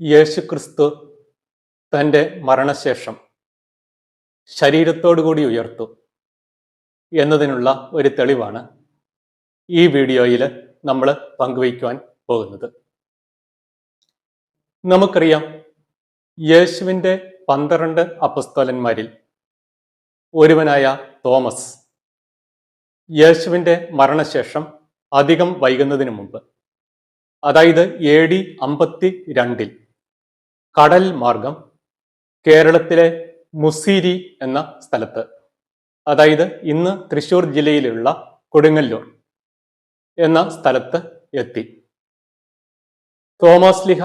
യേശുക്രിസ്തു തന്റെ മരണശേഷം ശരീരത്തോടുകൂടി ഉയർത്തു എന്നതിനുള്ള ഒരു തെളിവാണ് ഈ വീഡിയോയിൽ നമ്മൾ പങ്കുവയ്ക്കുവാൻ പോകുന്നത്. നമുക്കറിയാം യേശുവിന്റെ പന്ത്രണ്ട് അപസ്തോലന്മാരിൽ ഒരുവനായ തോമസ് യേശുവിന്റെ മരണശേഷം അധികം വൈകുന്നതിന് മുമ്പ് അതായത് എ ഡി അമ്പത്തി രണ്ടിൽ കടൽ മാർഗം കേരളത്തിലെ മുസീരി എന്ന സ്ഥലത്ത്. അതായത് ഇന്ന് തൃശൂർ ജില്ലയിലുള്ള കൊടുങ്ങല്ലൂർ എന്ന സ്ഥലത്ത് എത്തി. തോമസ് ലിഹ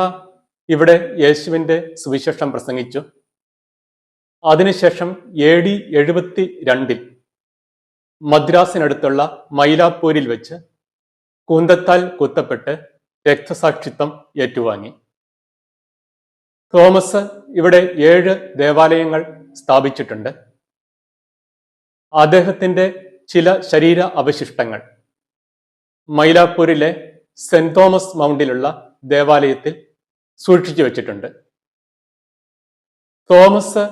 ഇവിടെ യേശുവിന്റെ സുവിശേഷം പ്രസംഗിച്ചു. അതിനുശേഷം എ ഡി എഴുപത്തി രണ്ടിൽ മദ്രാസിനടുത്തുള്ള മൈലാപ്പൂരിൽ വെച്ച് കുന്തത്താൽ കുത്തപ്പെട്ട് രക്തസാക്ഷിത്വം ഏറ്റുവാങ്ങി. തോമസ് ഇവിടെ ഏഴ് ദേവാലയങ്ങൾ സ്ഥാപിച്ചിട്ടുണ്ട്. അദ്ദേഹത്തിന്റെ ചില ശരീര അവശിഷ്ടങ്ങൾ. മൈലാപ്പൂരിലെ സെന്റ് തോമസ് മൗണ്ടിലുള്ള ദേവാലയത്തിൽ സൂക്ഷിച്ചു വച്ചിട്ടുണ്ട്. തോമസ്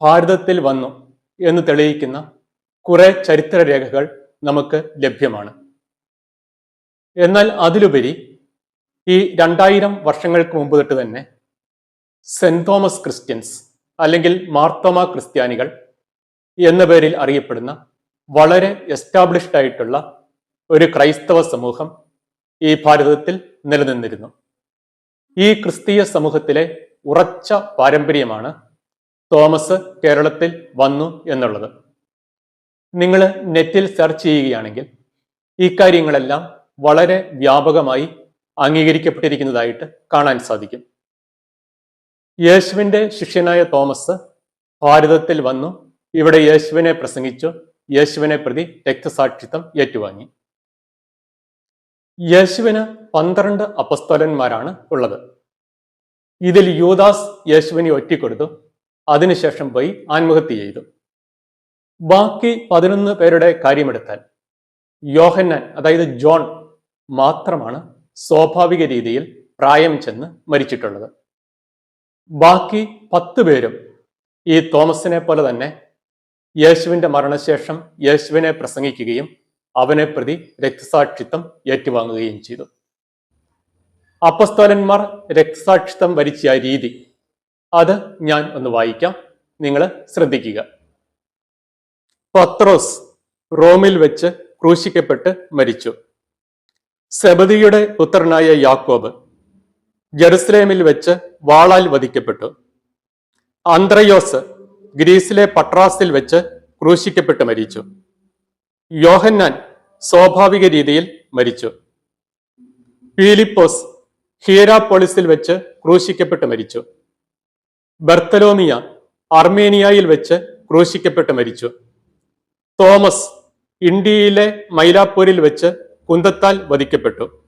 ഭാരതത്തിൽ വന്നു എന്ന് തെളിയിക്കുന്ന കുറെ ചരിത്രരേഖകൾ നമുക്ക് ലഭ്യമാണ്. എന്നാൽ അതിലുപരി ഈ രണ്ടായിരം വർഷങ്ങൾക്ക് മുമ്പ് തൊട്ട് തന്നെ സെന്റ് തോമസ് ക്രിസ്ത്യൻസ് അല്ലെങ്കിൽ മാർത്തോമ ക്രിസ്ത്യാനികൾ എന്ന പേരിൽ അറിയപ്പെടുന്ന വളരെ എസ്റ്റാബ്ലിഷ്ഡ് ആയിട്ടുള്ള ഒരു ക്രൈസ്തവ സമൂഹം ഈ ഭാരതത്തിൽ നിലനിന്നിരുന്നു. ഈ ക്രിസ്തീയ സമൂഹത്തിലെ ഉറച്ച പാരമ്പര്യമാണ് തോമസ് കേരളത്തിൽ വന്നു എന്നുള്ളത്. നിങ്ങൾ നെറ്റിൽ സെർച്ച് ചെയ്യുകയാണെങ്കിൽ ഈ കാര്യങ്ങളെല്ലാം വളരെ വ്യാപകമായി അംഗീകരിക്കപ്പെട്ടിരിക്കുന്നതായിട്ട് കാണാൻ സാധിക്കും. യേശുവിന്റെ ശിഷ്യനായ തോമസ് ഭാരതത്തിൽ വന്നു. ഇവിടെ യേശുവിനെ പ്രസംഗിച്ചു. യേശുവിനെ പ്രതി രക്തസാക്ഷിത്വം ഏറ്റുവാങ്ങി. യേശുവിന് പന്ത്രണ്ട് അപസ്തോലന്മാരാണ് ഉള്ളത്. ഇതിൽ യൂദാസ് യേശുവിനെ ഒറ്റിക്കൊടുത്തു. അതിനുശേഷം പോയി ആത്മഹത്യ ചെയ്തു. ബാക്കി പതിനൊന്ന് പേരുടെ കാര്യമെടുത്താൽ യോഹന്നാൻ അതായത് ജോൺ മാത്രമാണ് സ്വാഭാവിക രീതിയിൽ പ്രായം ചെന്ന് മരിച്ചിട്ടുള്ളത്. ബാക്കി പത്ത് പേരും ഈ തോമസിനെ പോലെ തന്നെ യേശുവിന്റെ മരണശേഷം യേശുവിനെ പ്രസംഗിക്കുകയും അവനെ പ്രതി രക്തസാക്ഷിത്വം ഏറ്റുവാങ്ങുകയും ചെയ്തു. അപ്പസ്തോലന്മാർ രക്തസാക്ഷിത്വം വരിച്ച രീതി അത് ഞാൻ ഒന്ന് വായിക്കാം. നിങ്ങൾ ശ്രദ്ധിക്കുക. പത്രോസ് റോമിൽ വെച്ച് ക്രൂശിക്കപ്പെട്ട് മരിച്ചു. സെബദിയുടെ പുത്രനായ യാക്കോബ് ജെറുസലേമിൽ വെച്ച് വാളാൽ വധിക്കപ്പെട്ടു. അന്ത്രയോസ് ഗ്രീസിലെ പട്രാസിൽ വെച്ച് ക്രൂശിക്കപ്പെട്ട് മരിച്ചു. യോഹന്നാൻ സ്വാഭാവിക രീതിയിൽ മരിച്ചു. ഫിലിപ്പോസ് ഹീരാപോളിസിൽ വെച്ച് ക്രൂശിക്കപ്പെട്ട് മരിച്ചു. ബർത്തലോമിയ അർമേനിയയിൽ വെച്ച് ക്രൂശിക്കപ്പെട്ട് മരിച്ചു. തോമസ് ഇന്ത്യയിലെ മൈലാപ്പൂരിൽ വെച്ച് കുന്തത്താൽ വധിക്കപ്പെട്ടു.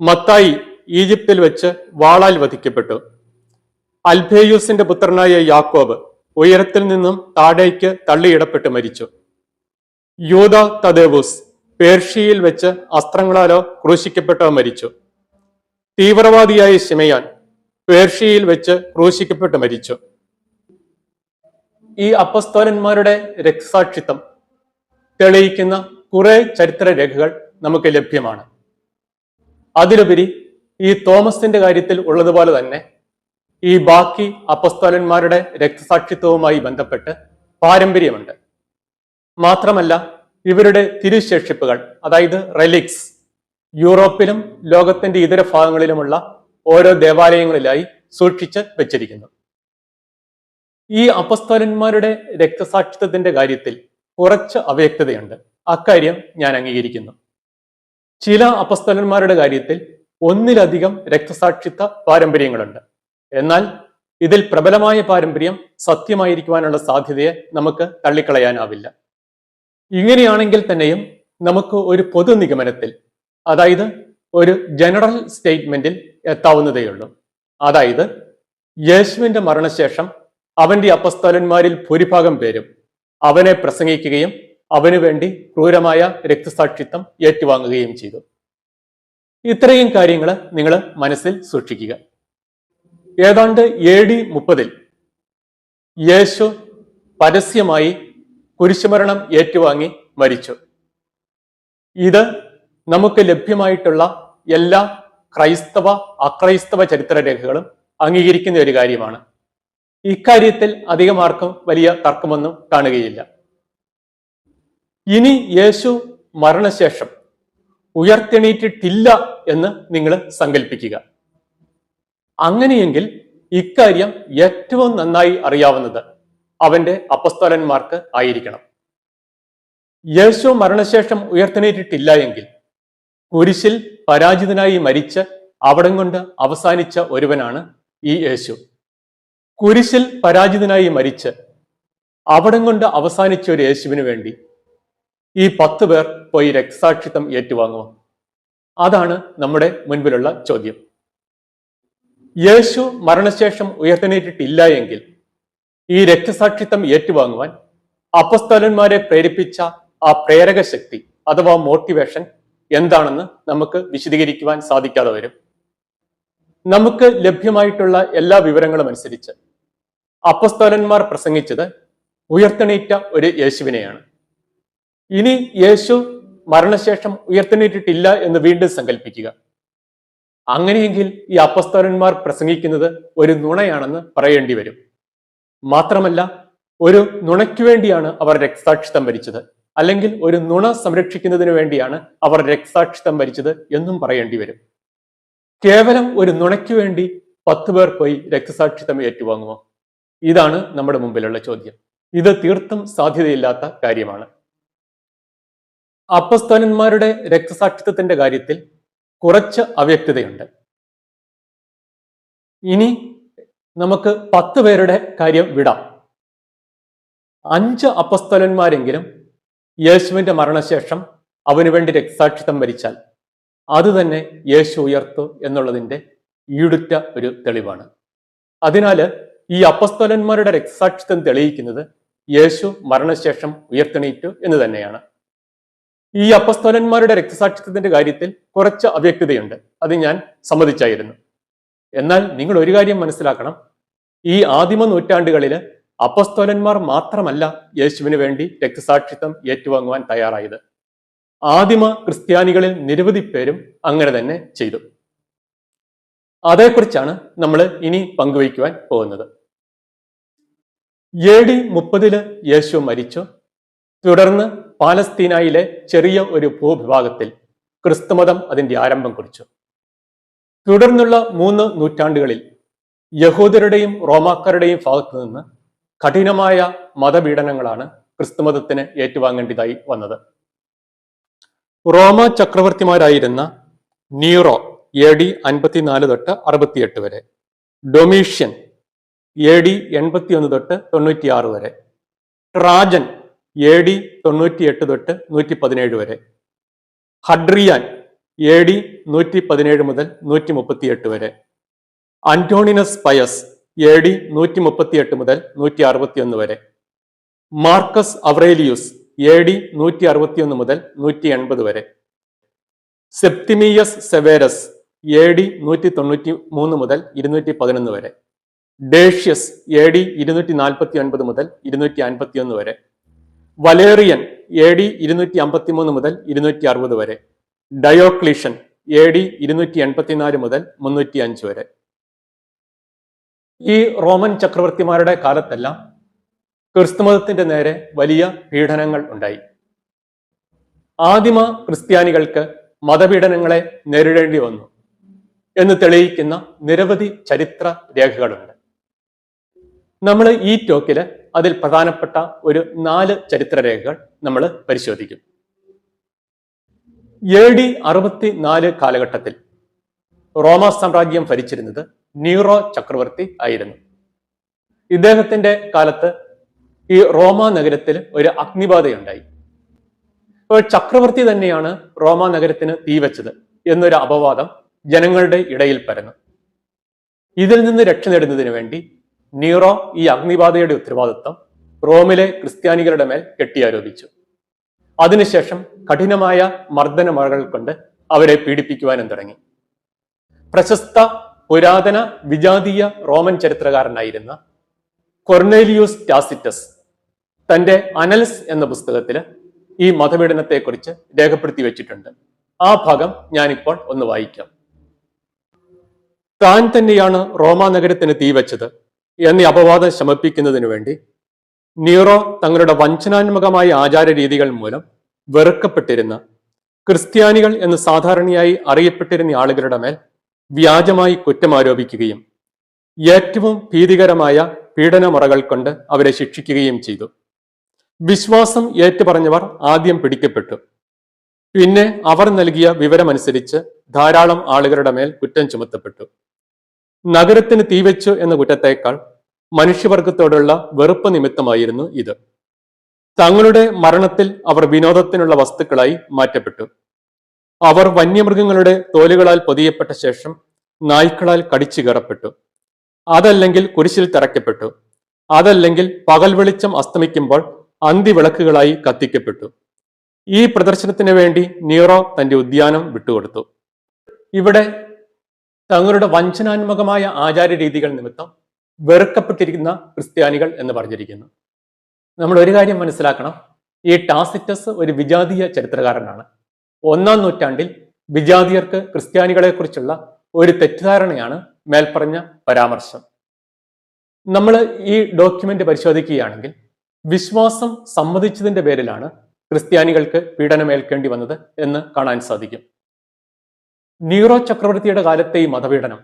മത്തായി ഈജിപ്തിൽ വെച്ച് വാളാൽ വധിക്കപ്പെട്ടു. അൽഭേയൂസിന്റെ പുത്രനായ യാക്കോബ് ഉയരത്തിൽ നിന്നും താഴേക്ക് തള്ളിയിടപ്പെട്ട് മരിച്ചു. യൂത തദേവൂസ് പേർഷ്യയിൽ വെച്ച് അസ്ത്രങ്ങളാലോ ക്രൂശിക്കപ്പെട്ടോ മരിച്ചു. തീവ്രവാദിയായ ശിമയാൻ പേർഷ്യയിൽ വെച്ച് ക്രൂശിക്കപ്പെട്ട് മരിച്ചു. ഈ അപ്പസ്തോലന്മാരുടെ രക്തസാക്ഷിത്വം തെളിയിക്കുന്ന കുറെ ചരിത്ര രേഖകൾ നമുക്ക് ലഭ്യമാണ്. അതിലുപരി ഈ തോമസിന്റെ കാര്യത്തിൽ ഉള്ളതുപോലെ തന്നെ ഈ ബാക്കി അപ്പസ്തോലന്മാരുടെ രക്തസാക്ഷിത്വവുമായി ബന്ധപ്പെട്ട് പാരമ്പര്യമുണ്ട്. മാത്രമല്ല ഇവരുടെ തിരുശേഷിപ്പുകൾ അതായത് റെലിക്സ് യൂറോപ്പിലും ലോകത്തിന്റെ ഇതര ഭാഗങ്ങളിലുമുള്ള ഓരോ ദേവാലയങ്ങളിലായി സൂക്ഷിച്ച് വെച്ചിരിക്കുന്നു. ഈ അപസ്തോലന്മാരുടെ രക്തസാക്ഷിത്വത്തിന്റെ കാര്യത്തിൽ കുറച്ച് അവ്യക്തതയുണ്ട്. അക്കാര്യം ഞാൻ അംഗീകരിക്കുന്നു. ചില അപസ്തോലന്മാരുടെ കാര്യത്തിൽ ഒന്നിലധികം രക്തസാക്ഷിത്വ പാരമ്പര്യങ്ങളുണ്ട്. എന്നാൽ ഇതിൽ പ്രബലമായ പാരമ്പര്യം സത്യമായിരിക്കുവാനുള്ള സാധ്യതയെ നമുക്ക് തള്ളിക്കളയാനാവില്ല. ഇങ്ങനെയാണെങ്കിൽ തന്നെയും നമുക്ക് ഒരു പൊതു നിഗമനത്തിൽ അതായത് ഒരു ജനറൽ സ്റ്റേറ്റ്മെന്റിൽ എത്താവുന്നതേയുള്ളൂ. അതായത് യേശുവിന്റെ മരണശേഷം അവന്റെ അപ്പസ്തോലന്മാരിൽ ഭൂരിഭാഗം പേരും അവനെ പ്രസംഗിക്കുകയും അവനു വേണ്ടി ക്രൂരമായ രക്തസാക്ഷിത്വം ഏറ്റുവാങ്ങുകയും ചെയ്തു. ഇത്രയും കാര്യങ്ങൾ നിങ്ങൾ മനസ്സിൽ സൂക്ഷിക്കുക. ഏതാണ്ട് എ ഡി മുപ്പതിൽ യേശു പരസ്യമായി കുരിശുമരണം ഏറ്റുവാങ്ങി മരിച്ചു. ഇത് നമുക്ക് ലഭ്യമായിട്ടുള്ള എല്ലാ ക്രൈസ്തവ അക്രൈസ്തവ ചരിത്ര രേഖകളും അംഗീകരിക്കുന്ന ഒരു കാര്യമാണ്. ഇക്കാര്യത്തിൽ അധികം ആർക്കും വലിയ തർക്കമൊന്നും കാണുകയില്ല. ഇനി യേശു മരണശേഷം ഉയർത്തെണീറ്റിട്ടില്ല എന്ന് നിങ്ങൾ സങ്കല്പിക്കുക അങ്ങനെയെങ്കിൽ ഇക്കാര്യം ഏറ്റവും നന്നായി അറിയാവുന്നത് അവന്റെ അപ്പസ്തോലന്മാർക്ക് ആയിരിക്കണം. യേശു മരണശേഷം ഉയർത്തെണീറ്റിട്ടില്ല എങ്കിൽ കുരിശിൽ പരാജിതനായി മരിച്ച് അവിടം കൊണ്ട് അവസാനിച്ച ഒരുവനാണ് ഈ യേശു. കുരിശിൽ പരാജിതനായി മരിച്ച് അവിടം കൊണ്ട് അവസാനിച്ച ഒരു യേശുവിന് വേണ്ടി ഈ പത്ത് പേർ പോയി രക്തസാക്ഷിത്വം ഏറ്റുവാങ്ങുമോ? അതാണ് നമ്മുടെ മുൻപിലുള്ള ചോദ്യം. യേശു മരണശേഷം ഉയർത്തനേറ്റിട്ടില്ല എങ്കിൽ ഈ രക്തസാക്ഷിത്വം ഏറ്റുവാങ്ങുവാൻ അപ്പസ്തലന്മാരെ പ്രേരിപ്പിച്ച ആ പ്രേരക ശക്തി അഥവാ മോട്ടിവേഷൻ എന്താണെന്ന് നമുക്ക് വിശദീകരിക്കുവാൻ സാധിക്കാതെ വരും. നമുക്ക് ലഭ്യമായിട്ടുള്ള എല്ലാ വിവരങ്ങളും അനുസരിച്ച് അപ്പസ്തോലന്മാർ പ്രസംഗിച്ചത് ഉയർത്തെണീറ്റ ഒരു യേശുവിനെയാണ്. ഇനി യേശു മരണശേഷം ഉയർത്തെണീറ്റിട്ടില്ല എന്ന് വീണ്ടും സങ്കല്പിക്കുക അങ്ങനെയെങ്കിൽ ഈ അപ്പസ്തോലന്മാർ പ്രസംഗിക്കുന്നത് ഒരു നുണയാണെന്ന് പറയേണ്ടി വരും. മാത്രമല്ല ഒരു നുണയ്ക്കു വേണ്ടിയാണ് അവർ രക്തസാക്ഷിത്വം ഭരിച്ചത് അല്ലെങ്കിൽ ഒരു നുണ സംരക്ഷിക്കുന്നതിന് വേണ്ടിയാണ് അവർ രക്തസാക്ഷിത്വം ഭരിച്ചത് എന്നും പറയേണ്ടി വരും. കേവലം ഒരു നുണയ്ക്കു വേണ്ടി പത്ത് പേർ പോയി രക്തസാക്ഷിത്വം ഏറ്റുവാങ്ങുമോ? ഇതാണ് നമ്മുടെ മുമ്പിലുള്ള ചോദ്യം. ഇത് തീർത്തും സാധ്യതയില്ലാത്ത കാര്യമാണ്. അപ്പസ്തോലന്മാരുടെ രക്തസാക്ഷിത്വത്തിന്റെ കാര്യത്തിൽ കുറച്ച് അവ്യക്തതയുണ്ട്. ഇനി നമുക്ക് പത്ത് പേരുടെ കാര്യം വിടാം. അഞ്ച് അപ്പസ്തോലന്മാരെങ്കിലും യേശുവിന്റെ മരണശേഷം അവന് വേണ്ടി രക്തസാക്ഷിത്വം വരിച്ചാൽ അത് തന്നെ യേശു ഉയർത്തു എന്നുള്ളതിന്റെ ഈടുറ്റ ഒരു തെളിവാണ്. അതിനാൽ ഈ അപ്പസ്തോലന്മാരുടെ രക്തസാക്ഷിത്വം തെളിയിക്കുന്നത് യേശു മരണശേഷം ഉയർത്തെണീറ്റു എന്ന് തന്നെയാണ്. ഈ അപ്പസ്തോലന്മാരുടെ രക്തസാക്ഷിത്വത്തിന്റെ കാര്യത്തിൽ കുറച്ച് അവ്യക്തതയുണ്ട്. അത് ഞാൻ സമ്മതിച്ചായിരുന്നു. എന്നാൽ നിങ്ങൾ ഒരു കാര്യം മനസ്സിലാക്കണം. ഈ ആദിമ നൂറ്റാണ്ടുകളിൽ അപ്പസ്തോലന്മാർ മാത്രമല്ല യേശുവിന് വേണ്ടി രക്തസാക്ഷിത്വം ഏറ്റുവാങ്ങുവാൻ തയ്യാറായത്. ആദിമ ക്രിസ്ത്യാനികളിൽ നിരവധി പേരും അങ്ങനെ തന്നെ ചെയ്തു. അതേക്കുറിച്ചാണ് നമ്മൾ ഇനി പങ്കുവയ്ക്കുവാൻ പോകുന്നത്. എ ഡി മുപ്പതിൽ യേശു മരിച്ചു. തുടർന്ന് പാലസ്തീനായിലെ ചെറിയ ഒരു ഭൂവിഭാഗത്തിൽ ക്രിസ്തുമതം അതിന്റെ ആരംഭം കുറിച്ചു. തുടർന്നുള്ള മൂന്ന് നൂറ്റാണ്ടുകളിൽ യഹൂദരുടെയും റോമാക്കാരുടെയും ഭാഗത്തു നിന്ന് കഠിനമായ മതപീഡനങ്ങളാണ് ക്രിസ്തുമതത്തിന് ഏറ്റുവാങ്ങേണ്ടതായി വന്നത്. റോമ ചക്രവർത്തിമാരായിരുന്ന നീറോ എ ഡി അൻപത്തിനാല് തൊട്ട് അറുപത്തിയെട്ട് വരെ. ഡൊമീഷ്യൻ എ ഡി എൺപത്തിയൊന്ന് തൊട്ട് തൊണ്ണൂറ്റിയാറ് വരെ. ട്രാജൻ എ ഡി തൊണ്ണൂറ്റി എട്ട് തൊട്ട് നൂറ്റി പതിനേഴ് വരെ. ഹഡ്രിയാൻ എ ഡി നൂറ്റി പതിനേഴ് മുതൽ നൂറ്റി മുപ്പത്തിയെട്ട് വരെ. അന്റോണിനസ് പയസ് എ ഡി നൂറ്റി മുപ്പത്തിയെട്ട് മുതൽ നൂറ്റി അറുപത്തിയൊന്ന് വരെ. മാർക്കസ് അവറേലിയൂസ് എ ഡി നൂറ്റി അറുപത്തിയൊന്ന് മുതൽ നൂറ്റി എൺപത് വരെ. സെപ്തിമിയസ് സെവേരസ് എ ഡി നൂറ്റി തൊണ്ണൂറ്റി മൂന്ന് മുതൽ ഇരുന്നൂറ്റി പതിനൊന്ന് വരെ. ഡേഷ്യസ് എ ഡി ഇരുന്നൂറ്റി നാൽപ്പത്തി ഒൻപത് മുതൽ ഇരുന്നൂറ്റി അൻപത്തി ഒന്ന് വരെ. വലേറിയൻ എ ഡി ഇരുന്നൂറ്റി അമ്പത്തി മൂന്ന് മുതൽ ഇരുന്നൂറ്റി അറുപത് വരെ. ഡയോക്ലീഷൻ എ ഡി ഇരുന്നൂറ്റി എൺപത്തിനാല് മുതൽ മുന്നൂറ്റി അഞ്ച് വരെ. ഈ റോമൻ ചക്രവർത്തിമാരുടെ കാലത്തെല്ലാം ക്രിസ്തുമതത്തിന്റെ നേരെ വലിയ പീഡനങ്ങൾ ഉണ്ടായി. ആദിമ ക്രിസ്ത്യാനികൾക്ക് മതപീഡനങ്ങളെ നേരിടേണ്ടി വന്നു എന്ന് തെളിയിക്കുന്ന നിരവധി ചരിത്ര രേഖകളുണ്ട് നമ്മൾ ഈ ടോക്കിൽ അതിൽ പ്രധാനപ്പെട്ട ഒരു നാല് ചരിത്രരേഖകൾ നമ്മൾ പരിശോധിക്കും. എ ഡി അറുപത്തി നാല് കാലഘട്ടത്തിൽ റോമ സാമ്രാജ്യം ഭരിച്ചിരുന്നത് നീറോ ചക്രവർത്തി ആയിരുന്നു. ഇദ്ദേഹത്തിന്റെ കാലത്ത് ഈ റോമ നഗരത്തിൽ ഒരു അഗ്നിബാധയുണ്ടായി. അപ്പോൾ ചക്രവർത്തി തന്നെയാണ് റോമ നഗരത്തിന് തീവച്ചത് എന്നൊരു അപവാദം ജനങ്ങളുടെ ഇടയിൽ പരന്നു. ഇതിൽ നിന്ന് രക്ഷ നേടുന്നതിന് വേണ്ടി നീറോ ഈ അഗ്നിബാധയുടെ ഉത്തരവാദിത്വം റോമിലെ ക്രിസ്ത്യാനികളുടെ മേൽ കെട്ടിയാരോപിച്ചു. അതിനുശേഷം കഠിനമായ മർദ്ദന മഴകൾ കൊണ്ട് അവരെ പീഡിപ്പിക്കുവാനും തുടങ്ങി. പ്രശസ്ത പുരാതന വിജാതീയ റോമൻ ചരിത്രകാരനായിരുന്ന കൊർണേലിയൂസ് ടാസിറ്റസ് തന്റെ അനൽസ് എന്ന പുസ്തകത്തിൽ ഈ മതപീഡനത്തെക്കുറിച്ച് രേഖപ്പെടുത്തി വെച്ചിട്ടുണ്ട്. ആ ഭാഗം ഞാനിപ്പോൾ ഒന്ന് വായിക്കാം. താൻ തന്നെയാണ് റോമാ നഗരത്തിന് തീവച്ചത്. എന്നീ അപവാദം ശമിപ്പിക്കുന്നതിനു വേണ്ടി നീറോ തങ്ങളുടെ വഞ്ചനാത്മകമായ ആചാര രീതികൾ മൂലം വെറുക്കപ്പെട്ടിരുന്ന ക്രിസ്ത്യാനികൾ എന്ന് സാധാരണയായി അറിയപ്പെട്ടിരുന്ന ആളുകളുടെ മേൽ വ്യാജമായി കുറ്റമാരോപിക്കുകയും ഏറ്റവും ഭീതികരമായ പീഡനമുറകൾ കൊണ്ട് അവരെ ശിക്ഷിക്കുകയും ചെയ്തു. വിശ്വാസം ഏറ്റുപറഞ്ഞവർ ആദ്യം പിടിക്കപ്പെട്ടു. പിന്നെ അവർ നൽകിയ വിവരമനുസരിച്ച് ധാരാളം ആളുകളുടെ മേൽ കുറ്റം ചുമത്തപ്പെട്ടു. നഗരത്തിന് തീവെച്ചു എന്ന കുറ്റത്തേക്കാൾ മനുഷ്യവർഗത്തോടുള്ള വെറുപ്പ് നിമിത്തമായിരുന്നു ഇത്. തങ്ങളുടെ മരണത്തിൽ അവർ വിനോദത്തിനുള്ള വസ്തുക്കളായി മാറ്റപ്പെട്ടു. അവർ വന്യമൃഗങ്ങളുടെ തോലുകളാൽ പൊതിയപ്പെട്ട ശേഷം നായ്ക്കളാൽ കടിച്ചു കയറപ്പെട്ടു അതല്ലെങ്കിൽ കുരിശിൽ തറയ്ക്കപ്പെട്ടു. അതല്ലെങ്കിൽ പകൽ വെളിച്ചം അസ്തമിക്കുമ്പോൾ അന്തിവിളക്കുകളായി കത്തിക്കപ്പെട്ടു. ഈ പ്രദർശനത്തിന് വേണ്ടി നീറോ തന്റെ ഉദ്യാനം വിട്ടുകൊടുത്തു. ഇവിടെ തങ്ങളുടെ വഞ്ചനാത്മകമായ ആചാര രീതികൾ നിമിത്തം വെറുക്കപ്പെട്ടിരിക്കുന്ന ക്രിസ്ത്യാനികൾ എന്ന് പറഞ്ഞിരിക്കുന്നു. നമ്മൾ ഒരു കാര്യം മനസ്സിലാക്കണം. ഈ ടാസിറ്റസ് ഒരു വിജാതീയ ചരിത്രകാരനാണ്. ഒന്നാം നൂറ്റാണ്ടിൽ വിജാതിയർക്ക് ക്രിസ്ത്യാനികളെ കുറിച്ചുള്ള ഒരു തെറ്റിദ്ധാരണയാണ് മേൽപ്പറഞ്ഞ പരാമർശം. നമ്മൾ ഈ ഡോക്യുമെന്റ് പരിശോധിക്കുകയാണെങ്കിൽ വിശ്വാസം സമ്മതിച്ചതിന്റെ പേരിലാണ് ക്രിസ്ത്യാനികൾക്ക് പീഡനമേൽക്കേണ്ടി വന്നത് എന്ന് കാണാൻ സാധിക്കും. നീറോ ചക്രവർത്തിയുടെ കാലത്തെ ഈ മതപീഡനം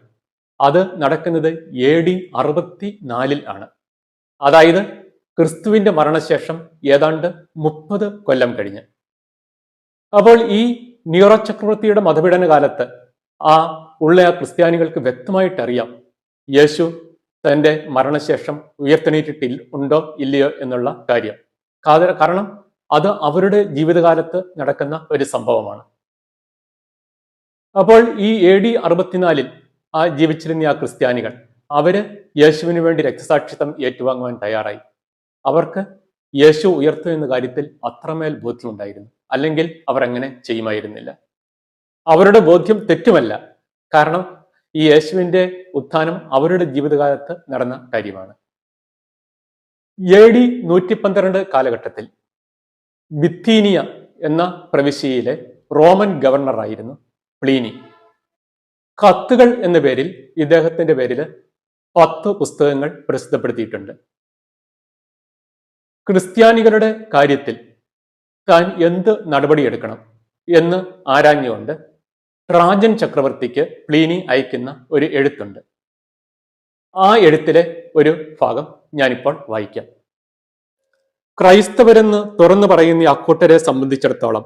അത് നടക്കുന്നത് എ ഡി അറുപത്തി നാലിൽ ആണ്. അതായത് ക്രിസ്തുവിന്റെ മരണശേഷം ഏതാണ്ട് മുപ്പത് കൊല്ലം കഴിഞ്ഞ്. അപ്പോൾ ഈ നീറോ ചക്രവർത്തിയുടെ മതപീഡന കാലത്ത് ആ ഉള്ള ആ ക്രിസ്ത്യാനികൾക്ക് വ്യക്തമായിട്ട് അറിയാം യേശു തന്റെ മരണശേഷം ഉയർത്തെണീറ്റിട്ടിൽ ഉണ്ടോ ഇല്ലയോ എന്നുള്ള കാര്യം. കാരണം അത് അവരുടെ ജീവിതകാലത്ത് നടക്കുന്ന ഒരു സംഭവമാണ്. അപ്പോൾ ഈ എ ഡി അറുപത്തിനാലിൽ ആ ജീവിച്ചിരുന്ന ആ ക്രിസ്ത്യാനികൾ അവർ യേശുവിന് വേണ്ടി രക്തസാക്ഷിത്വം ഏറ്റുവാങ്ങുവാൻ തയ്യാറായി. അവർക്ക് യേശു ഉയർത്തു എന്ന കാര്യത്തിൽ അത്രമേൽ ബോധ്യമുണ്ടായിരുന്നു. അല്ലെങ്കിൽ അവർ അങ്ങനെ ചെയ്യുമായിരുന്നില്ല. അവരുടെ ബോധ്യം തെറ്റുമല്ല. കാരണം ഈ യേശുവിന്റെ ഉത്ഥാനം അവരുടെ ജീവിതകാലത്ത് നടന്ന കാര്യമാണ്. എ ഡി നൂറ്റി പന്ത്രണ്ട് കാലഘട്ടത്തിൽ ബിത്തീനിയ എന്ന പ്രവിശ്യയിലെ റോമൻ ഗവർണറായിരുന്നു. പ്ലീനി. കത്തുകൾ എന്ന പേരിൽ ഇദ്ദേഹത്തിന്റെ പേരിൽ പത്ത് പുസ്തകങ്ങൾ പ്രസിദ്ധപ്പെടുത്തിയിട്ടുണ്ട്. ക്രിസ്ത്യാനികളുടെ കാര്യത്തിൽ താൻ എന്ത് നടപടിയെടുക്കണം എന്ന് ആരാഞ്ഞുകൊണ്ട് ട്രാജൻ ചക്രവർത്തിക്ക് പ്ലീനി അയക്കുന്ന ഒരു എഴുത്തുണ്ട്. ആ എഴുത്തിലെ ഒരു ഭാഗം ഞാനിപ്പോൾ വായിക്കാം. ക്രൈസ്തവരെന്ന് തുറന്നു പറയുന്ന അക്കൂട്ടരെ സംബന്ധിച്ചിടത്തോളം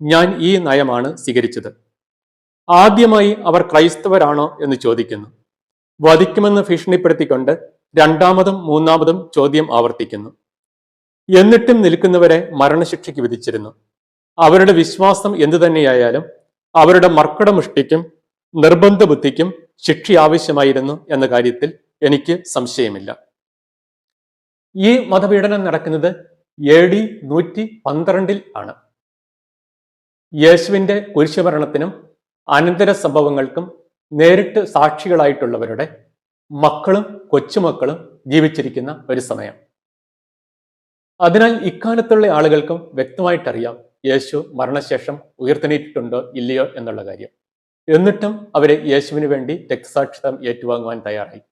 ഞാൻ ഈ നയമാണ് സ്വീകരിച്ചത്. ആദ്യമായി അവർ ക്രൈസ്തവരാണോ എന്ന് ചോദിക്കുന്നു. വധിക്കുമെന്ന് ഭീഷണിപ്പെടുത്തിക്കൊണ്ട് രണ്ടാമതും മൂന്നാമതും ചോദ്യം ആവർത്തിക്കുന്നു. എന്നിട്ടും നിൽക്കുന്നവരെ മരണശിക്ഷയ്ക്ക് വിധിച്ചിരുന്നു. അവരുടെ വിശ്വാസം എന്തു തന്നെയായാലും അവരുടെ മർക്കടമുഷ്ടിക്കും നിർബന്ധ ബുദ്ധിക്കും ശിക്ഷ ആവശ്യമായിരുന്നു എന്ന കാര്യത്തിൽ എനിക്ക് സംശയമില്ല. ഈ മതപീഡനം നടക്കുന്നത് എ ഡി നൂറ്റി പന്ത്രണ്ടിൽ ആണ്. യേശുവിന്റെ കുരിശുമരണത്തിനും അനന്തര സംഭവങ്ങൾക്കും നേരിട്ട് സാക്ഷികളായിട്ടുള്ളവരുടെ മക്കളും കൊച്ചുമക്കളും ജീവിച്ചിരിക്കുന്ന ഒരു സമയം. അതിനാൽ ഇക്കാലത്തുള്ള ആളുകൾക്കും വ്യക്തമായിട്ടറിയാം യേശു മരണശേഷം ഉയർത്തെണീറ്റിട്ടുണ്ടോ ഇല്ലയോ എന്നുള്ള കാര്യം. എന്നിട്ടും അവരെ യേശുവിന് വേണ്ടി രക്തസാക്ഷിത്വം ഏറ്റുവാങ്ങുവാൻ തയ്യാറായി.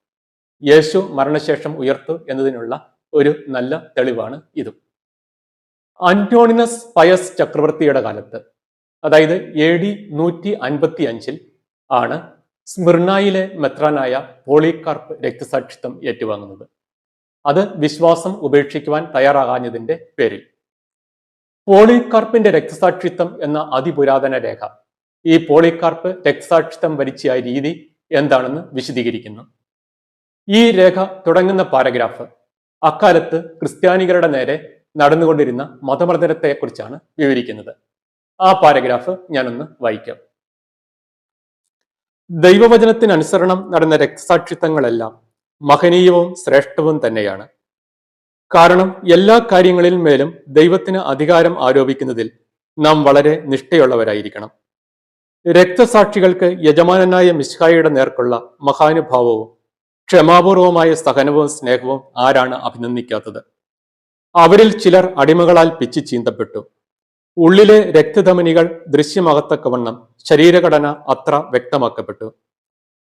യേശു മരണശേഷം ഉയർത്തു എന്നതിനുള്ള ഒരു നല്ല തെളിവാണ് ഇതും. അന്റോണിനസ് പയസ് ചക്രവർത്തിയുടെ കാലത്ത് അതായത് എ ഡി നൂറ്റി അൻപത്തി അഞ്ചിൽ ആണ് സ്മിർണായിലെ മെത്രാനായ പോളികാർപ്പ് രക്തസാക്ഷിത്വം ഏറ്റുവാങ്ങുന്നത്. അത് വിശ്വാസം ഉപേക്ഷിക്കുവാൻ തയ്യാറാകാഞ്ഞതിന്റെ പേരിൽ. പോളികാർപ്പിന്റെ രക്തസാക്ഷിത്വം എന്ന അതിപുരാതന രേഖ ഈ പോളികാർപ്പ് രക്തസാക്ഷിത്വം വരിച്ച രീതി എന്താണെന്ന് വിശദീകരിക്കുന്നു. ഈ രേഖ തുടങ്ങുന്ന പാരഗ്രാഫ് അക്കാലത്ത് ക്രിസ്ത്യാനികളുടെ നേരെ നടന്നുകൊണ്ടിരുന്ന മതമർദ്ദനത്തെക്കുറിച്ചാണ് വിവരിക്കുന്നത്. ആ പാരഗ്രാഫ് ഞാനൊന്ന് വായിക്കാം. ദൈവവചനത്തിനനുസരണം നടന്ന രക്തസാക്ഷിത്വങ്ങളെല്ലാം മഹനീയവും ശ്രേഷ്ഠവും തന്നെയാണ്. കാരണം എല്ലാ കാര്യങ്ങളിൽ മേലും ദൈവത്തിന് അധികാരം ആരോപിക്കുന്നതിൽ നാം വളരെ നിഷ്ഠയുള്ളവരായിരിക്കണം. രക്തസാക്ഷികൾക്ക് യജമാനനായ മിസ്ഹായിയുടെ നേർക്കുള്ള മഹാനുഭാവവും ക്ഷമാപൂർവമായ സഹനവും സ്നേഹവും ആരാണ് അഭിനന്ദിക്കാത്തത്? അവരിൽ ചിലർ അടിമകളാൽ പിച്ചു ചീന്തപ്പെട്ടു. ഉള്ളിലെ രക്തധമനികൾ ദൃശ്യമാകത്തക്കവണ്ണം ശരീരഘടന അത്ര വ്യക്തമാക്കപ്പെട്ടു.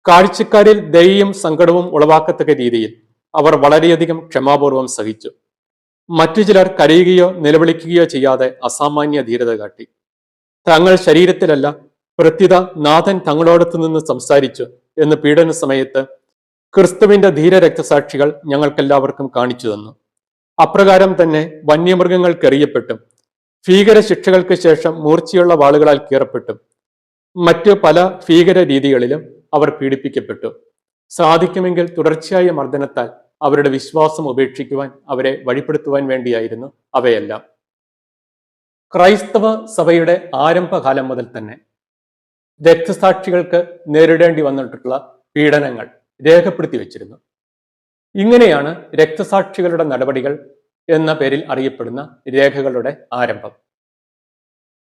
കാഴ്ചക്കാരിൽ ദയയും സങ്കടവും ഉളവാക്കത്തക്ക രീതിയിൽ അവർ വളരെയധികം ക്ഷമാപൂർവം സഹിച്ചു. മറ്റു ചിലർ കരയുകയോ നിലവിളിക്കുകയോ ചെയ്യാതെ അസാമാന്യ ധീരത കാട്ടി. തങ്ങൾ ശരീരത്തിലല്ല പ്രത്യുത നാഥൻ തങ്ങളോടത്ത് നിന്ന് സംസാരിച്ചു എന്ന് പീഡന സമയത്ത് ക്രിസ്തുവിന്റെ ധീര രക്തസാക്ഷികൾ ഞങ്ങൾക്കെല്ലാവർക്കും കാണിച്ചു തന്നു. അപ്രകാരം തന്നെ വന്യമൃഗങ്ങൾക്കെറിയപ്പെട്ടും ഭീകര ശിക്ഷകൾക്ക് ശേഷം മൂർച്ചയുള്ള വാളുകളാൽ കീറപ്പെട്ടു. മറ്റു പല ഭീകര രീതികളിലും അവർ പീഡിപ്പിക്കപ്പെട്ടു. സാധിക്കുമെങ്കിൽ തുടർച്ചയായ മർദ്ദനത്താൽ അവരുടെ വിശ്വാസം ഉപേക്ഷിക്കുവാൻ അവരെ വഴിപ്പെടുത്തുവാൻ വേണ്ടിയായിരുന്നു അവയെല്ലാം. ക്രൈസ്തവ സഭയുടെ ആരംഭകാലം മുതൽ തന്നെ രക്തസാക്ഷികൾക്ക് നേരിടേണ്ടി വന്നിട്ടുള്ള പീഡനങ്ങൾ രേഖപ്പെടുത്തി വച്ചിരുന്നു. ഇങ്ങനെയാണ് രക്തസാക്ഷികളുടെ നടപടികൾ എന്ന പേരിൽ അറിയപ്പെടുന്ന രേഖകളുടെ ആരംഭം.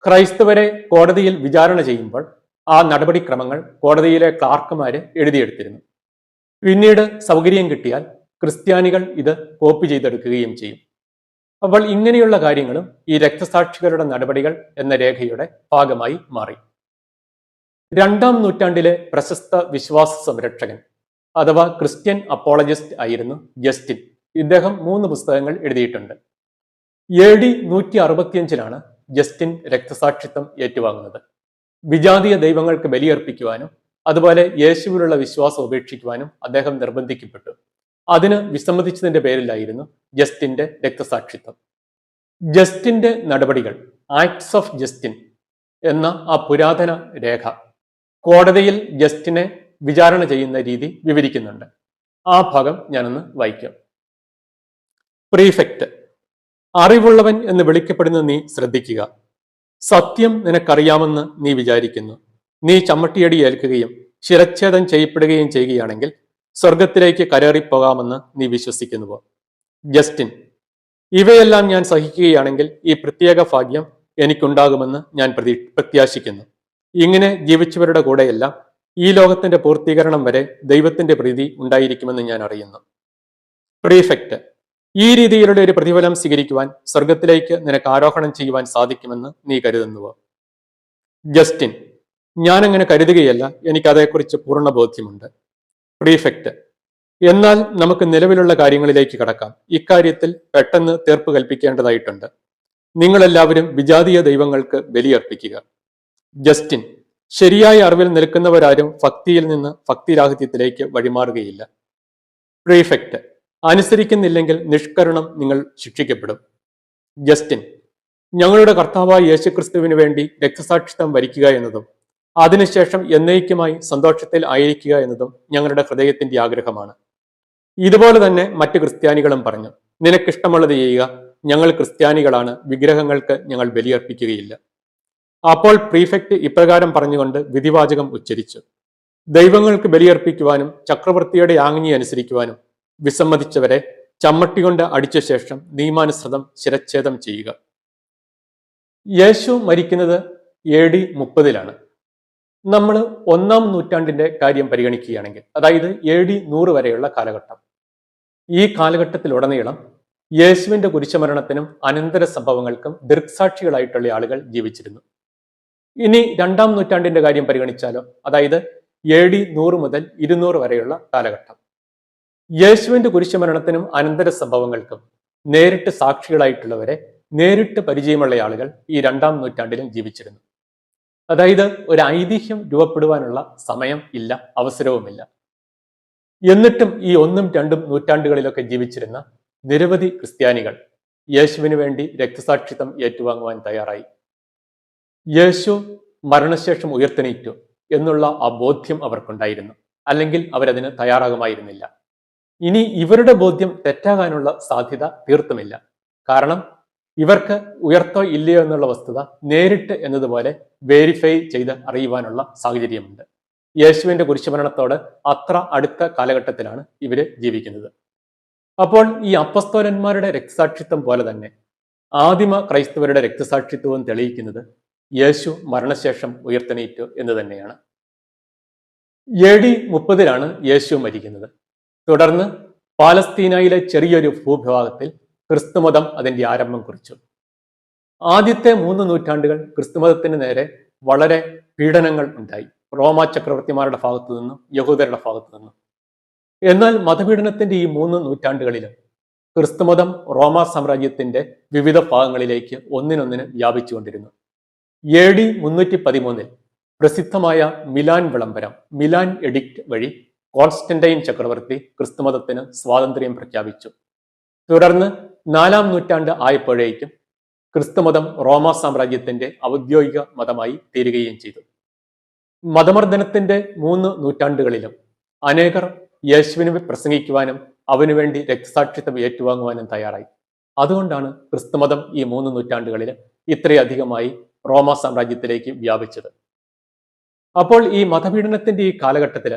ക്രൈസ്തവരെ കോടതിയിൽ വിചാരണ ചെയ്യുമ്പോൾ ആ നടപടിക്രമങ്ങൾ കോടതിയിലെ ക്ലാർക്കുമാര് എഴുതിയെടുത്തിരുന്നു. പിന്നീട് സൗകര്യം കിട്ടിയാൽ ക്രിസ്ത്യാനികൾ ഇത് കോപ്പി ചെയ്തെടുക്കുകയും ചെയ്യും. അപ്പോൾ ഇങ്ങനെയുള്ള കാര്യങ്ങളും ഈ രക്തസാക്ഷികളുടെ നടപടികൾ എന്ന രേഖയുടെ ഭാഗമായി മാറി. രണ്ടാം നൂറ്റാണ്ടിലെ പ്രശസ്ത വിശ്വാസ സംരക്ഷകൻ അഥവാ ക്രിസ്ത്യൻ അപ്പോളജിസ്റ്റ് ആയിരുന്നു ജസ്റ്റിൻ. ഇദ്ദേഹം മൂന്ന് പുസ്തകങ്ങൾ എഴുതിയിട്ടുണ്ട്. എ ഡി നൂറ്റി അറുപത്തിയഞ്ചിലാണ് ജസ്റ്റിൻ രക്തസാക്ഷിത്വം ഏറ്റുവാങ്ങുന്നത്. വിജാതീയ ദൈവങ്ങൾക്ക് ബലിയർപ്പിക്കുവാനും അതുപോലെ യേശുവിലുള്ള വിശ്വാസം ഉപേക്ഷിക്കുവാനും അദ്ദേഹം നിർബന്ധിക്കപ്പെട്ടു. അതിന് വിസമ്മതിച്ചതിന്റെ പേരിലായിരുന്നു ജസ്റ്റിന്റെ രക്തസാക്ഷിത്വം. ജസ്റ്റിന്റെ നടപടികൾ ആക്ട്സ് ഓഫ് ജസ്റ്റിൻ എന്ന ആ പുരാതന രേഖ കോടതിയിൽ ജസ്റ്റിനെ വിചാരണ ചെയ്യുന്ന രീതി വിവരിക്കുന്നുണ്ട്. ആ ഭാഗം ഞാനൊന്ന് വായിക്കാം. പ്രീഫെക്റ്റ് അറിവുള്ളവൻ എന്ന് വിളിക്കപ്പെടുന്ന നീ ശ്രദ്ധിക്കുക. സത്യം നിനക്കറിയാമെന്ന് നീ വിചാരിക്കുന്നു. നീ ചമ്മട്ടിയടി ഏൽക്കുകയും ശിരച്ഛേദം ചെയ്യപ്പെടുകയും ചെയ്യുകയാണെങ്കിൽ സ്വർഗത്തിലേക്ക് കരേറിപ്പോകാമെന്ന് നീ വിശ്വസിക്കുന്നുവോ? ജസ്റ്റിൻ. ഇവയെല്ലാം ഞാൻ സഹിക്കുകയാണെങ്കിൽ ഈ പ്രത്യേക ഭാഗ്യം എനിക്കുണ്ടാകുമെന്ന് ഞാൻ പ്രതി പ്രത്യാശിക്കുന്നു. ഇങ്ങനെ ജീവിച്ചവരുടെ കൂടെയെല്ലാം ഈ ലോകത്തിന്റെ പൂർത്തീകരണം വരെ ദൈവത്തിന്റെ പ്രീതി ഉണ്ടായിരിക്കുമെന്ന് ഞാൻ അറിയുന്നു. പ്രീഫെക്റ്റ് ഈ രീതിയിലുള്ള ഒരു പ്രതിഫലം സ്വീകരിക്കുവാൻ സ്വർഗത്തിലേക്ക് നിനക്ക് ആരോഹണം ചെയ്യുവാൻ സാധിക്കുമെന്ന് നീ കരുതുന്നുവോ? ജസ്റ്റിൻ ഞാൻ അങ്ങനെ കരുതുകയല്ല. എനിക്ക് അതേക്കുറിച്ച് പൂർണ ബോധ്യമുണ്ട്. പ്രീഫെക്റ്റ് എന്നാൽ നമുക്ക് നിലവിലുള്ള കാര്യങ്ങളിലേക്ക് കടക്കാം. ഇക്കാര്യത്തിൽ പെട്ടെന്ന് തീർപ്പ് കൽപ്പിക്കേണ്ടതായിട്ടുണ്ട്. നിങ്ങളെല്ലാവരും വിജാതീയ ദൈവങ്ങൾക്ക് ബലിയർപ്പിക്കുക. ജസ്റ്റിൻ ശരിയായ അറിവിൽ നിൽക്കുന്നവരാരും ഭക്തിയിൽ നിന്ന് ഭക്തിരാഹിത്യത്തിലേക്ക് വഴിമാറുകയില്ല. പ്രീഫെക്റ്റ് അനുസരിക്കുന്നില്ലെങ്കിൽ നിഷ്കരണം നിങ്ങൾ ശിക്ഷിക്കപ്പെടും. ജസ്റ്റിൻ ഞങ്ങളുടെ കർത്താവായ യേശുക്രിസ്തുവിന് വേണ്ടി രക്തസാക്ഷിത്വം വരിക്കുക എന്നതും അതിനുശേഷം എന്നേക്കുമായി സന്തോഷത്തിൽ ആയിരിക്കുക എന്നതും ഞങ്ങളുടെ ഹൃദയത്തിന്റെ ആഗ്രഹമാണ്. ഇതുപോലെ തന്നെ മറ്റു ക്രിസ്ത്യാനികളും പറഞ്ഞു നിനക്കിഷ്ടമുള്ളത് ചെയ്യുക ഞങ്ങൾ ക്രിസ്ത്യാനികളാണ് വിഗ്രഹങ്ങൾക്ക് ഞങ്ങൾ ബലിയർപ്പിക്കുകയില്ല. അപ്പോൾ പ്രീഫെക്റ്റ് ഇപ്രകാരം പറഞ്ഞുകൊണ്ട് വിധിവാചകം ഉച്ചരിച്ചു. ദൈവങ്ങൾക്ക് ബലിയർപ്പിക്കുവാനും ചക്രവർത്തിയുടെ ആജ്ഞ അനുസരിക്കുവാനും വിസമ്മതിച്ചവരെ ചമ്മട്ടി കൊണ്ട് അടിച്ച ശേഷം നിയമാനുസൃതം ശിരച്ഛേദം ചെയ്യുക. യേശു മരിക്കുന്നത് എ ഡി മുപ്പതിലാണ്. നമ്മൾ ഒന്നാം നൂറ്റാണ്ടിന്റെ കാര്യം പരിഗണിക്കുകയാണെങ്കിൽ അതായത് എ ഡി നൂറ് വരെയുള്ള കാലഘട്ടം. ഈ കാലഘട്ടത്തിലുടനീളം യേശുവിന്റെ കുരിശമരണത്തിനും അനന്തര സംഭവങ്ങൾക്കും ദൃക്സാക്ഷികളായിട്ടുള്ള ആളുകൾ ജീവിച്ചിരുന്നു. ഇനി രണ്ടാം നൂറ്റാണ്ടിന്റെ കാര്യം പരിഗണിച്ചാലോ അതായത് എ ഡി നൂറ് മുതൽ ഇരുന്നൂറ് വരെയുള്ള കാലഘട്ടം. യേശുവിന്റെ കുരിശുമരണത്തിനും അനന്തര സംഭവങ്ങൾക്കും നേരിട്ട് സാക്ഷികളായിട്ടുള്ളവരെ നേരിട്ട് പരിചയമുള്ള ആളുകൾ ഈ രണ്ടാം നൂറ്റാണ്ടിലും ജീവിച്ചിരുന്നു. അതായത് ഒരു ഐതിഹ്യം രൂപപ്പെടുവാനുള്ള സമയം ഇല്ല അവസരവുമില്ല. എന്നിട്ടും ഈ ഒന്നും രണ്ടും നൂറ്റാണ്ടുകളിലൊക്കെ ജീവിച്ചിരുന്ന നിരവധി ക്രിസ്ത്യാനികൾ യേശുവിന് വേണ്ടി രക്തസാക്ഷിത്വം ഏറ്റുവാങ്ങുവാൻ തയ്യാറായി. യേശു മരണശേഷം ഉയർത്തെണീറ്റു എന്നുള്ള ആ ബോധ്യം അവർക്കുണ്ടായിരുന്നു. അല്ലെങ്കിൽ അവരതിന് തയ്യാറാകുമായിരുന്നില്ല. ഇനി ഇവരുടെ ബോധ്യം തെറ്റാകാനുള്ള സാധ്യത തീർത്തുമില്ല. കാരണം ഇവർക്ക് ഉയർത്തോ ഇല്ലയോ എന്നുള്ള വസ്തുത നേരിട്ട് എന്നതുപോലെ വേരിഫൈ ചെയ്ത് അറിയുവാനുള്ള സാഹചര്യമുണ്ട്. യേശുവിന്റെ കുരിശുമരണത്തോട് അത്ര അടുത്ത കാലഘട്ടത്തിലാണ് ഇവർ ജീവിക്കുന്നത്. അപ്പോൾ ഈ അപ്പസ്തോലന്മാരുടെ രക്തസാക്ഷിത്വം പോലെ തന്നെ ആദിമ ക്രൈസ്തവരുടെ രക്തസാക്ഷിത്വവും തെളിയിക്കുന്നത് യേശു മരണശേഷം ഉയർത്തെണീറ്റു എന്ന് തന്നെയാണ്. എ ഡി മുപ്പതിലാണ് യേശു മരിക്കുന്നത്. തുടർന്ന് പാലസ്തീനയിലെ ചെറിയൊരു ഭൂവിഭാഗത്തിൽ ക്രിസ്തുമതം അതിന്റെ ആരംഭം കുറിച്ചു. ആദ്യത്തെ മൂന്ന് നൂറ്റാണ്ടുകൾ ക്രിസ്തുമതത്തിന് നേരെ വളരെ പീഡനങ്ങൾ ഉണ്ടായി. റോമ ചക്രവർത്തിമാരുടെ ഭാഗത്തു നിന്നും യഹൂദരുടെ ഭാഗത്തു നിന്നും. എന്നാൽ മതപീഡനത്തിന്റെ ഈ മൂന്ന് നൂറ്റാണ്ടുകളിലും ക്രിസ്തുമതം റോമ സാമ്രാജ്യത്തിന്റെ വിവിധ ഭാഗങ്ങളിലേക്ക് ഒന്നിനൊന്നിന് വ്യാപിച്ചുകൊണ്ടിരുന്നു. എ ഡി മുന്നൂറ്റി പതിമൂന്നിൽ പ്രസിദ്ധമായ മിലാൻ വിളംബരം മിലാൻ എഡിക്റ്റ് വഴി കോൺസ്റ്റന്റൈൻ ചക്രവർത്തി ക്രിസ്തുമതത്തിന് സ്വാതന്ത്ര്യം പ്രഖ്യാപിച്ചു. തുടർന്ന് നാലാം നൂറ്റാണ്ട് ആയപ്പോഴേക്കും ക്രിസ്തുമതം റോമ സാമ്രാജ്യത്തിന്റെ ഔദ്യോഗിക മതമായി തീരുകയും ചെയ്തു. മതമർദ്ദനത്തിന്റെ മൂന്ന് നൂറ്റാണ്ടുകളിലും അനേകർ യേശുവിന് പ്രസംഗിക്കുവാനും അവനുവേണ്ടി രക്തസാക്ഷിത്വം ഏറ്റുവാങ്ങുവാനും തയ്യാറായി. അതുകൊണ്ടാണ് ക്രിസ്തുമതം ഈ മൂന്ന് നൂറ്റാണ്ടുകളിൽ ഇത്രയധികമായി റോമ സാമ്രാജ്യത്തിലേക്ക് വ്യാപിച്ചത്. അപ്പോൾ ഈ മതപീഡനത്തിന്റെ ഈ കാലഘട്ടത്തിൽ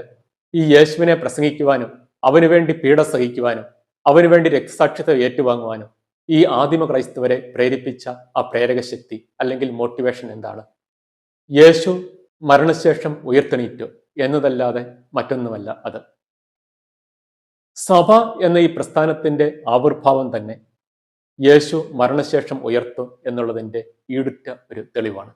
ഈ യേശുവിനെ പ്രസംഗിക്കുവാനും അവനു വേണ്ടി പീഡ സഹിക്കുവാനും അവനു വേണ്ടി രക്തസാക്ഷിത്വം ഏറ്റുവാങ്ങുവാനും ഈ ആദിമ ക്രൈസ്തവരെ പ്രേരിപ്പിച്ച ആ പ്രേരക ശക്തി അല്ലെങ്കിൽ മോട്ടിവേഷൻ എന്താണ്? യേശു മരണശേഷം ഉയർത്തെണീറ്റു എന്നതല്ലാതെ മറ്റൊന്നുമല്ല അത്. സഭ എന്ന ഈ പ്രസ്ഥാനത്തിന്റെ ആവിർഭാവം തന്നെ യേശു മരണശേഷം ഉയർത്തു എന്നുള്ളതിന്റെ ഈടുറ്റ ഒരു തെളിവാണ്.